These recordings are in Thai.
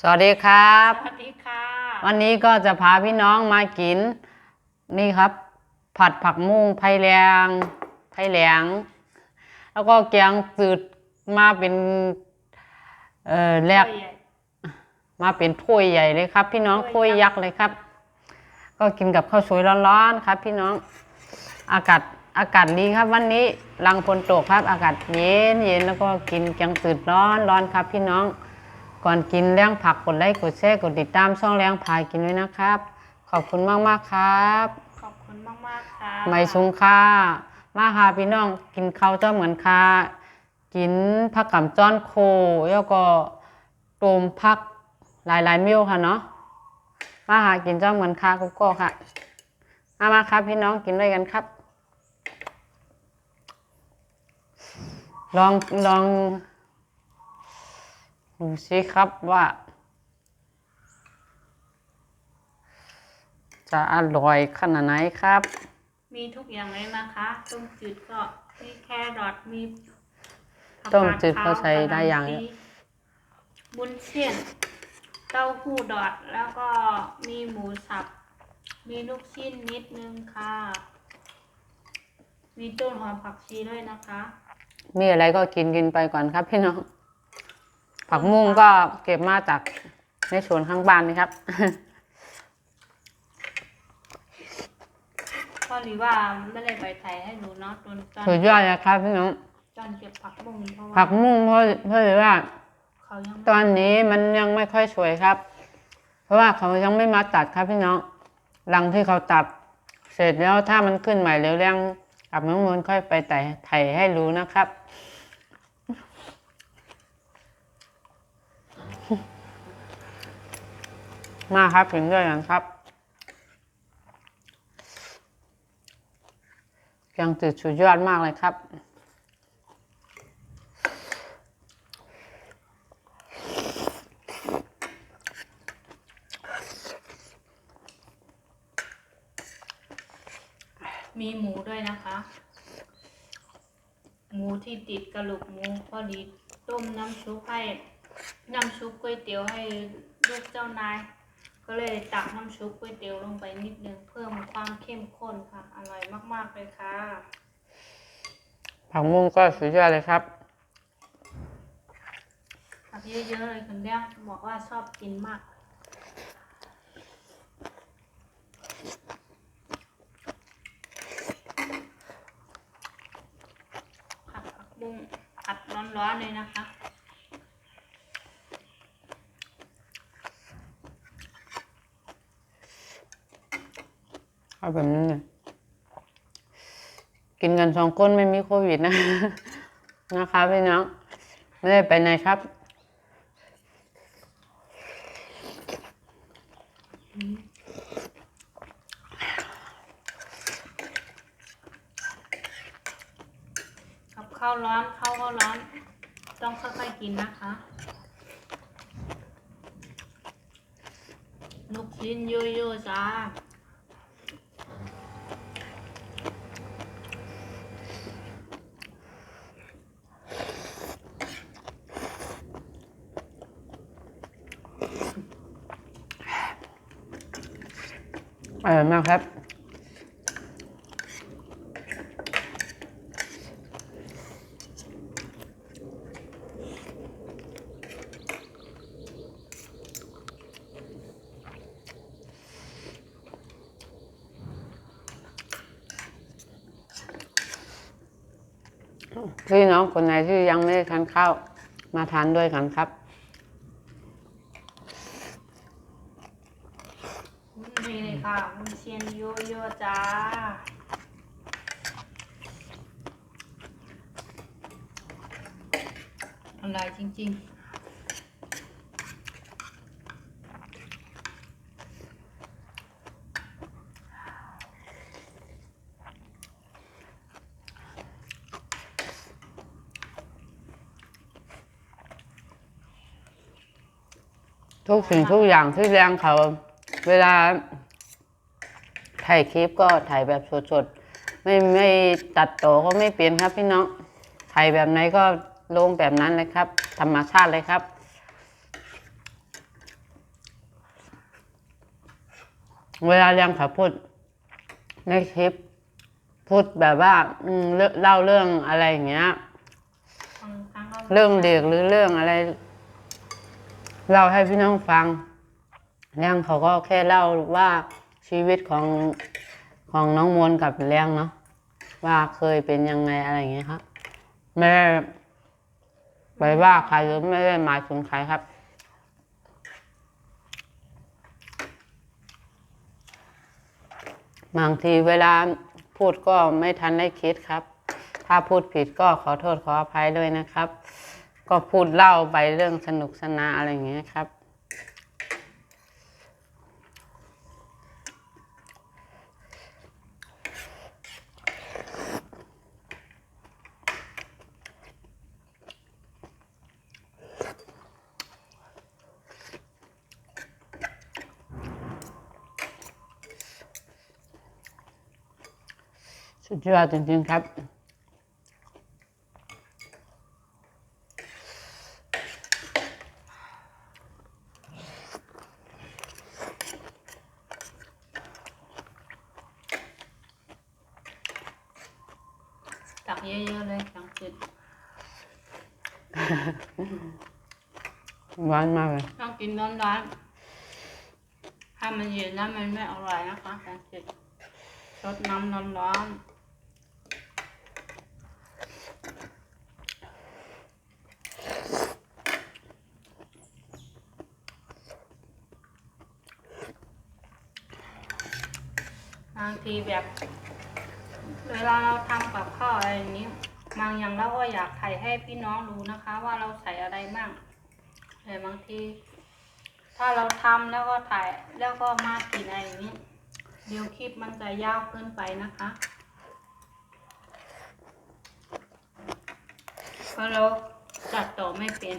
สวัสดีครับ สวัสดีค่ะ วันนี้ก็จะพาพี่น้องมากิน นี่ครับ ผัดผักมุ้งไผ่แรงไผ่แหลงแล้วก็แกงจืดมาเป็น เอ่อแรกตัวใหญ่มาเป็นถ้วยใหญ่เลยครับ พี่น้องถ้ถ้ววยยยัยักกษ์ษ์เลยครับ ก็กินกับข้าวสวยร้อนๆครับ พี่น้องอากาศอากาศดีครับวันนี้หลังฝนตกครับ อากาศเย็นเย็นแล้วก็กินแกงจืดร้อนร้อนครับ พี่น้อง ก่อนกินเลี้ยงผักกดไลค์กดแชร์กดติดตามช่องเลี้ยงพายกินไว้นะครับขอบคุณมากๆครับ ขอบคุณมากมากๆค่ะไม่ซุงค่ามาค่ะพี่น้องกินข้าวเจ้าเหมือนค่ะกินผักกำจ้อนโคแล้วก็ตูมผักหลายๆมิ้วค่ะเนาะมาค่ะกินเจ้าเหมือนค่ะกุ๊กโก้ค่ะมามาครับพี่น้องกินด้วยกันครับ ลองลอง ดูสิครับว่า จะอร่อยขนาดไหนครับ มีทุกอย่างเลยนะคะต้มจืดก็มีแครอทมีผักต้มจืดกาก็ใช้ได้อย่างกะหล่ำปีบุญเส้นเต้าหู้ดอดแล้วก็มีหมูสับ มีลูกชิ้นนิดนึงค่ะ มีต้นหอมผักชีด้วยนะคะ มีอะไรก็กินกินไปก่อนครับพี่น้อง ผักมุ้งก็เก็บมาจากในสวนข้างบ้านนี่ครับพอหรือว่าไม่ได้ไปไทยให้ดูเนาะตอนตอนสุดยอดเลยครับพี่น้องตอนเก็บผักบุ้งเพราะว่าผักมุ้งเพราะเพราะว่า เขายังตอนนี้มันยังไม่ค่อยสวยครับ เพราะว่าเขายังไม่มาตัดครับพี่น้องหลังที่เขาตัด เสร็จแล้วถ้ามันขึ้นใหม่เร็วเร่งกับน้องมนต์ค่อยไปไต่ไถให้รู้นะครับ มาครับถึงด้วยกันครับแกงจืดสุดยอดมากเลยครับมีหมูด้วยนะคะ หมูที่ติดกระดูกหมูพอดีต้มน้ำซุปให้ น้ำซุปก๋วยเตี๋ยวให้ลูกเจ้านาย ก็เลยตักน้ำซุปก๋วยเตี๋ยวลงไปนิดนึงเพิ่มความเข้มข้นค่ะ อร่อยมากๆเลยค่ะ ผักมุ้งก็สุดยอดเลยครับผักเยอะๆเลยคุณเลี้ยงบอกว่าชอบกินมากผักผักบุ้งผัดร้อนๆเลยนะคะ เอาแบบนี้กินกันสองคนไม่มีโควิดนะ นะคะพี่น้อง ไม่ได้ไปไหนครับกับข้าวร้อนข้าวก็ร้อน ต้องค่อยๆกินนะคะลูกชิ้นโยโย่จ้า มากครับ พี่น้องคนไหนที่ยังไม่ได้ทานข้าว มาทานด้วยกันครับ นี่เลยค่ะวุ้นเชียนโยโย่จ้าอร่อยจริงทุกสิ่งทุกอย่างที่แรงเขา เวลา ถ่ายคลิปก็ถ่ายแบบสดๆ ไม่ไม่ตัดต่อก็ไม่เปลี่ยนครับพี่น้อง ถ่ายแบบไหนก็ลงแบบนั้นเลยครับ ธรรมชาติเลยครับ เวลาเรียงขาพูดในคลิป พูดแบบว่าเล่าเรื่องอะไรอย่างเงี้ย เรื่องเด็กหรือเรื่องอะไรเล่าให้พี่น้องฟัง แล้งเขาก็แค่เล่าว่า ชีวิตของของน้องมนกับเรื่องเนาะว่าเคยเป็นยังไงอะไรอย่างเงี้ยครับไม่ได้ไปว่าใครหรือไม่ได้หมายถึงใครครับ บางทีเวลาพูดก็ไม่ทันได้คิดครับ ถ้าพูดผิดก็ขอโทษขออภัยด้วยนะครับ ก็พูดเล่าไปเรื่องสนุกสนานอะไรอย่างเงี้ยครับ สุดยอดจริงๆครับ ตักเยอะๆเลยสังจืดหวานมากเลยต้องกินร้อนๆถ้ามันเย็นแล้วมันไม่อร่อยนะคะสังจืดรดน้ำร้อนๆางทีแบบเวลาเราทำกับข้าวอะไรอย่างนี้บางอย่างเราก็อยากถ่ายให้พี่น้องดูนะคะ ว่าเราใส่อะไรบ้างแต่บางที ถ้าเราทำแล้วก็ถ่ายแล้วก็มากินอะไรอย่างนี้เดี๋ยวคลิปมันจะยาวเกินไปนะคะเพราะเราจัดต่อไม่เป็น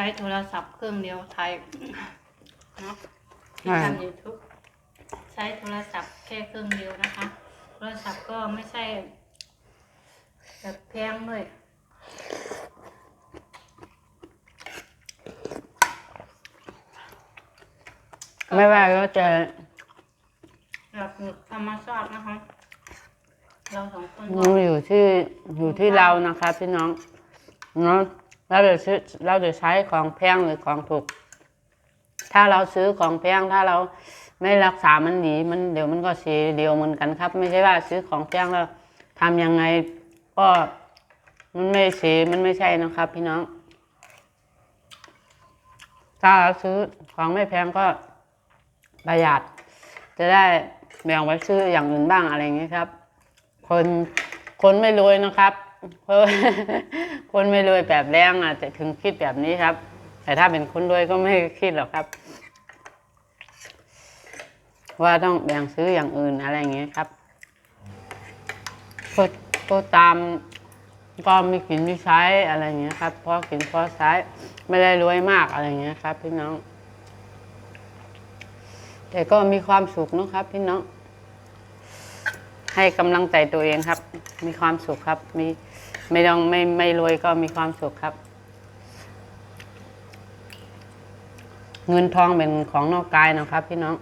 ช้โทรศัพท์เครื่องเดียวถ่ายเนาะที่อ่าทำยูทูบใช้โทรศัพท์แค่เครื่องเดียวนะคะ โทรศัพท์ก็ไม่ใช่แบบแพงด้วยไม่ว่าก็จะแบบธรรมชาตินะคะ เราสองคนมันอยู่ที่อยู่ที่เรานะครับพี่น้องเนาะ เราจะซื้อเราจะใช้ของแพงหรือของถูก ถ้าเราซื้อของแพงถ้าเราไม่รักษามันดีมันเดี๋ยวมันก็เสียเดียวเหมือนกันครับ ไม่ใช่ว่าซื้อของแพงแล้วทำยังไงก็มันไม่เสียมันไม่ใช่นะครับ พี่น้อง ถ้าเราซื้อของไม่แพงก็ประหยัด จะได้แบ่งไว้ซื้ออย่างอื่นบ้างอะไรอย่างนี้ครับ คนคนไม่รวยนะครับ เพราะคนไม่รวยแบบแรงอะจะถึงคิดแบบนี้ครับ แต่ถ้าเป็นคนรวยก็ไม่คิดหรอกครับ ว่าต้องแบ่งซื้ออย่างอื่นอะไรอย่างเงี้ยครับก็ก็ตามก็มีกินมีใช้อะไรเงี้ยครับพอกินพอใช้ไม่ได้รวยมากอะไรเงี้ยครับ พี่น้อง แต่ก็มีความสุขนะครับ พี่น้อง ให้กำลังใจตัวเองครับ มีความสุขครับ มีไม่ต้องไม่ไม่รวยก็มีความสุขครับ เงินทองเป็นของนอกกายนะครับ พี่น้อง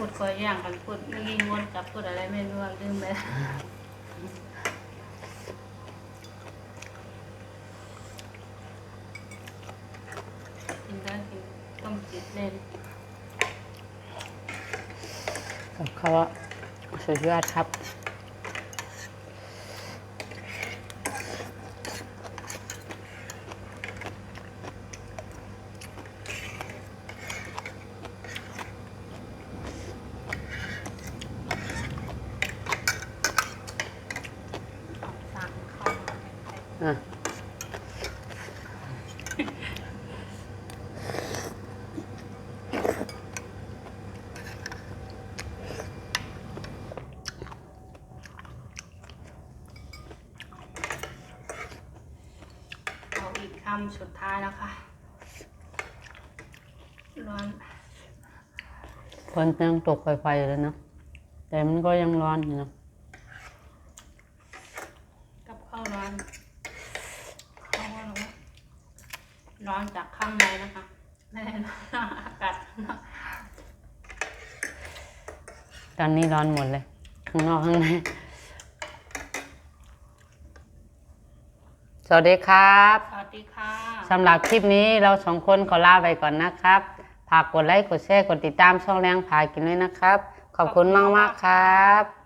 พูดก็อย่างกันพูดเมื่อกี้งวนกับพูดอะไรไม่รู้ลืมไปแล้วกินได้กินต้มจิตเล่นกับเขาว่าสุดยอดครับ เอาอีกคำสุดท้ายแล้วค่ะ ร้อนคนยังตกปล่อยๆอยู่เลยนะแต่มันก็ยังร้อนอยู่นะ ตอนนี้ร้อนหมดเลย ข้างนอกข้างใน สวัสดีครับสวัสดีค่ะสำหรับคลิปนี้เราสองคนขอลาไปก่อนนะครับฝากกดไลค์กดแชร์กดติดตามช่องแรงพากินด้วยนะครับ ขอบคุณมากๆครับ